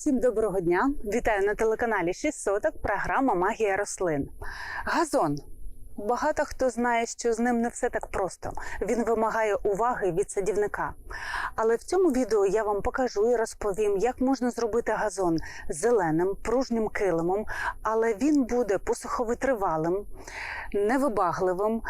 Всім доброго дня! Вітаю на телеканалі 6 соток. Програма Магія рослин. Газон. Багато хто знає, що з ним не все так просто. Він вимагає уваги від садівника. Але в цьому відео я вам покажу і розповім, як можна зробити газон зеленим, пружнім килимом, але він буде посуховитривалим, невибагливим.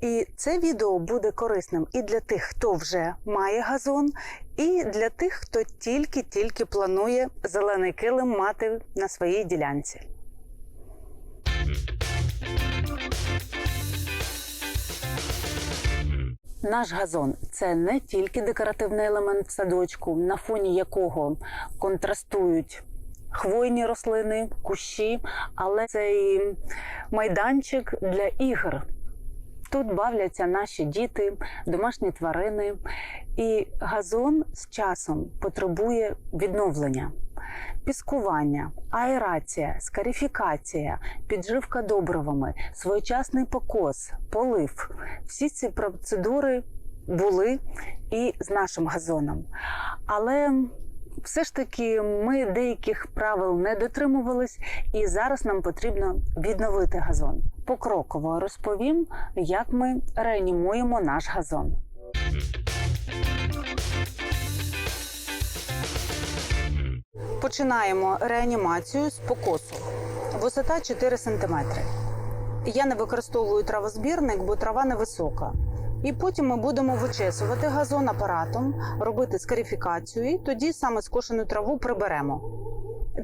І це відео буде корисним і для тих, хто вже має газон, і для тих, хто тільки-тільки планує зелений килим мати на своїй ділянці. Наш газон це не тільки декоративний елемент в садочку, на фоні якого контрастують хвойні рослини, кущі, але це і майданчик для ігор. Тут бавляться наші діти, домашні тварини, і газон з часом потребує відновлення. Піскування, аерація, скарифікація, підживка добривами, своєчасний покос, полив. Всі ці процедури були і з нашим газоном. Але все ж таки ми деяких правил не дотримувались, і зараз нам потрібно відновити газон. Покроково розповім, як ми реанімуємо наш газон. Починаємо реанімацію з покосу. Висота 4 см. Я не використовую травозбірник, бо трава невисока. І потім ми будемо вичесувати газон апаратом, робити скарифікацію, і тоді саме скошену траву приберемо.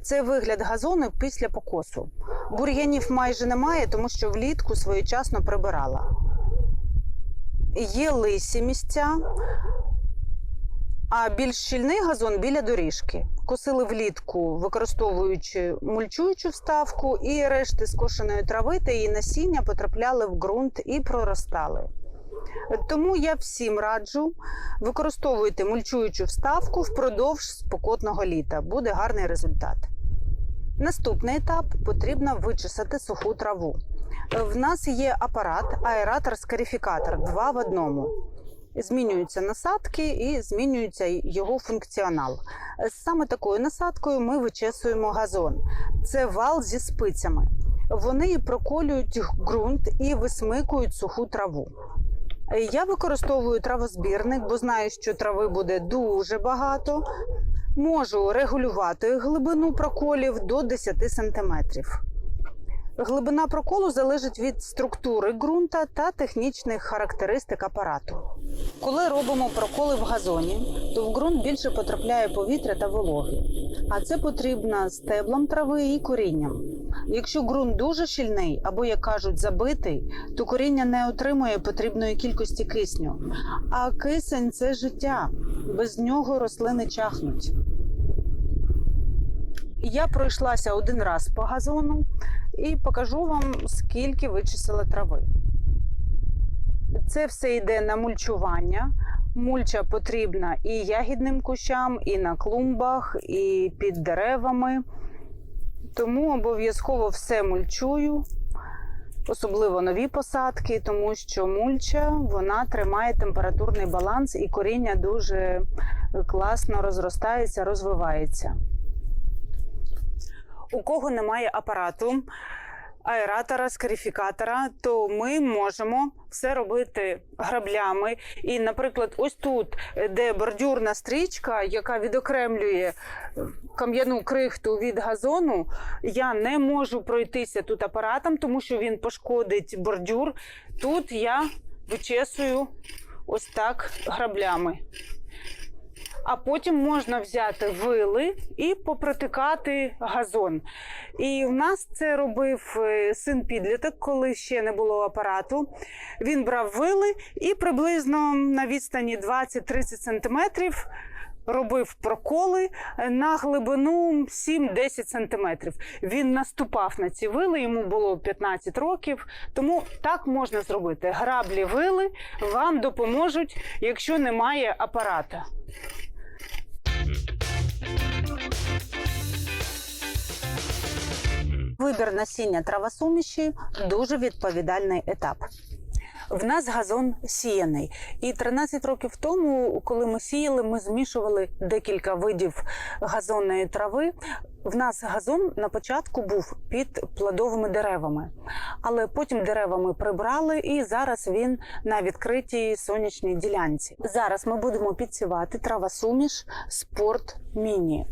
Це вигляд газону після покосу. Бур'янів майже немає, тому що влітку своєчасно прибирала. Є лисі місця, а більш щільний газон біля доріжки. Косили влітку, використовуючи мульчуючу вставку, і решти скошеної трави та її насіння потрапляли в ґрунт і проростали. Тому я всім раджу використовуйте мульчуючу вставку впродовж спокотного літа. Буде гарний результат. Наступний етап потрібно вичесати суху траву. В нас є апарат аератор-скарифікатор два в одному. Змінюються насадки і змінюється його функціонал. Саме такою насадкою ми вичесуємо газон. Це вал зі спицями. Вони проколюють ґрунт і висмикують суху траву. Я використовую травозбірник, бо знаю, що трави буде дуже багато. Можу регулювати глибину проколів до 10 см. Глибина проколу залежить від структури ґрунта та технічних характеристик апарату. Коли робимо проколи в газоні, то в ґрунт більше потрапляє повітря та вологи, а це потрібно стеблам трави і корінням. Якщо ґрунт дуже щільний або, як кажуть, забитий, то коріння не отримує потрібної кількості кисню. А кисень це життя, без нього рослини чахнуть. Я пройшлася один раз по газону і покажу вам, скільки вичисила трави. Це все йде на мульчування. Мульча потрібна і ягідним кущам, і на клумбах, і під деревами. Тому обов'язково все мульчую, особливо нові посадки, тому що мульча вона тримає температурний баланс і коріння дуже класно розростається, розвивається. У кого немає апарату, аератора, скарифікатора, то ми можемо все робити граблями. І, наприклад, ось тут, де бордюрна стрічка, яка відокремлює кам'яну крихту від газону, я не можу пройтися тут апаратом, тому що він пошкодить бордюр. Тут я вичесую ось так граблями. А потім можна взяти вили і попротикати газон. І в нас це робив е, син підліток, коли ще не було апарату. Він брав вили і приблизно на відстані 20-30 сантиметрів робив проколи на глибину 7-10 сантиметрів. Він наступав на ці вили, йому було 15 років. Тому так можна зробити. Граблі вили вам допоможуть, якщо немає апарата. Вибір насіння травосуміші дуже відповідальний етап. В нас газон сіяний. І 13 років тому, коли ми сіяли, ми змішували декілька видів газонної трави. В нас газон на початку був під плодовими деревами, але потім дерева ми прибрали, і зараз він на відкритій сонячній ділянці. Зараз ми будемо підсівати трава суміш спорт міні.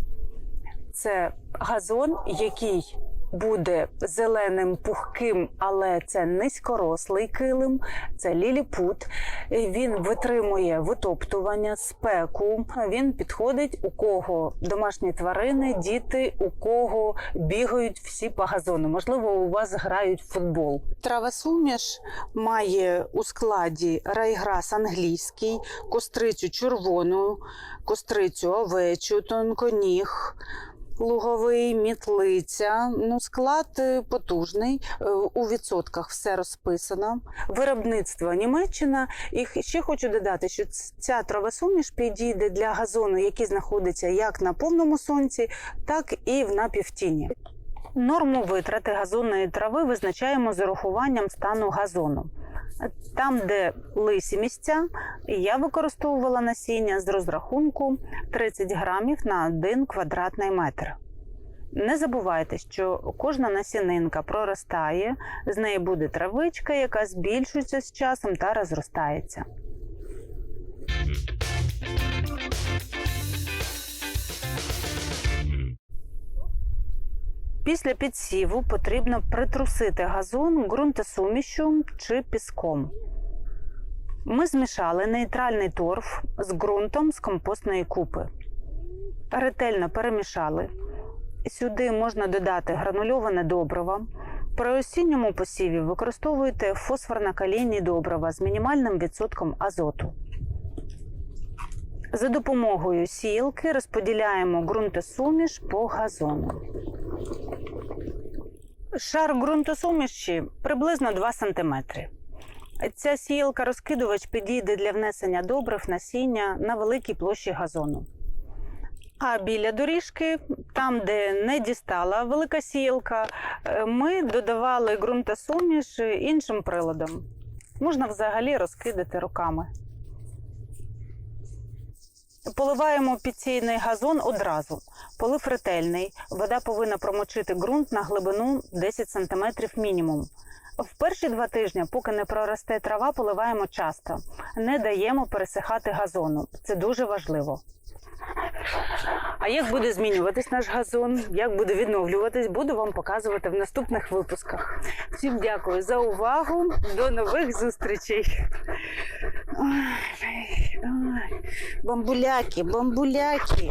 Це газон, який буде зеленим пухким, але це низькорослий килим, це ліліпут. Він витримує витоптування, спеку. Він підходить у кого домашні тварини, діти, у кого бігають всі по газону. Можливо, у вас грають в футбол. Трава суміш має у складі райграс англійський, кострицю червону, кострицю овечу, тонконіг. Луговий, мітлиця. Ну, склад е, потужний. е, У відсотках все розписано. Виробництво Німеччина. І ще хочу додати, що ця травосуміш підійде для газону, який знаходиться як на повному сонці, так і в напівтіні. Норму витрати газонної трави визначаємо з урахуванням стану газону. Там, де лисі місця, я використовувала насіння з розрахунку 30 грамів на 1 квадратний метр. Не забувайте, що кожна насінинка проростає, з неї буде травичка, яка збільшується з часом та розростається. Після підсіву потрібно притрусити газон ґрунтосумішю чи піском. Ми змішали нейтральний торф з ґрунтом з компостної купи. Ретельно перемішали. Сюди можна додати гранульоване добриво. При осінньому посіві використовуйте фосфорно-калійні добрива з мінімальним відсотком азоту. За допомогою сіялки розподіляємо ґрунтосуміш по газону. Шар ґрунтосуміші приблизно 2 см. Ця сіялка розкидувач підійде для внесення добрив насіння на великій площі газону. А біля доріжки, там, де не дістала велика сіялка, е, ми додавали ґрунтосуміш іншим приладом. Можна взагалі розкидати руками. Поливаємо підсіяний газон одразу. Полив ретельний. Вода повинна промочити ґрунт на глибину 10 см мінімум. В перші два тижні, поки не проросте трава, поливаємо часто. Не даємо пересихати газону. Це дуже важливо. А як буде змінюватись наш газон, як буде відновлюватись, буду вам показувати в наступних випусках. Всім дякую за увагу. До нових зустрічей. Ой, ой, бамбуляки, бамбуляки.